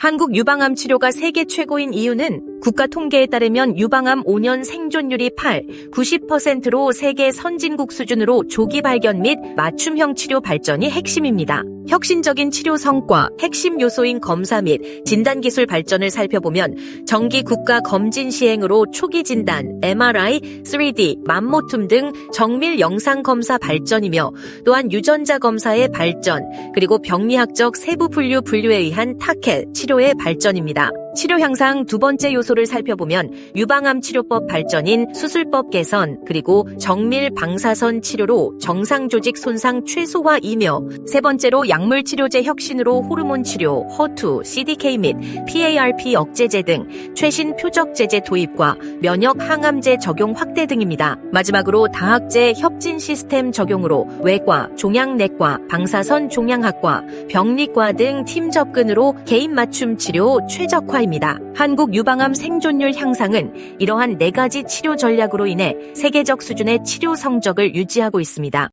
한국 유방암 치료가 세계 최고인 이유는 국가 통계에 따르면 유방암 5년 생존율이 8, 90%로 세계 선진국 수준으로 조기 발견 및 맞춤형 치료 발전이 핵심입니다. 혁신적인 치료 성과, 핵심 요소인 검사 및 진단 기술 발전을 살펴보면 정기 국가 검진 시행으로 초기 진단, MRI, 3D, 맘모툼 등 정밀 영상 검사 발전이며 또한 유전자 검사의 발전, 그리고 병리학적 세부 분류 분류에 의한 타켓 치료의 발전입니다. 치료 향상 두 번째 요소를 살펴보면 유방암 치료법 발전인 수술법 개선 그리고 정밀 방사선 치료로 정상 조직 손상 최소화이며 세 번째로 약물 치료제 혁신으로 호르몬 치료, 허투, CDK 및 PARP 억제제 등 최신 표적 제제 도입과 면역 항암제 적용 확대 등입니다. 마지막으로 다학제 협진 시스템 적용으로 외과, 종양내과, 방사선 종양학과, 병리과 등 팀 접근으로 개인 맞춤 치료 최적화입니다. 한국 유방암 생존율 향상은 이러한 네 가지 치료 전략으로 인해 세계적 수준의 치료 성적을 유지하고 있습니다.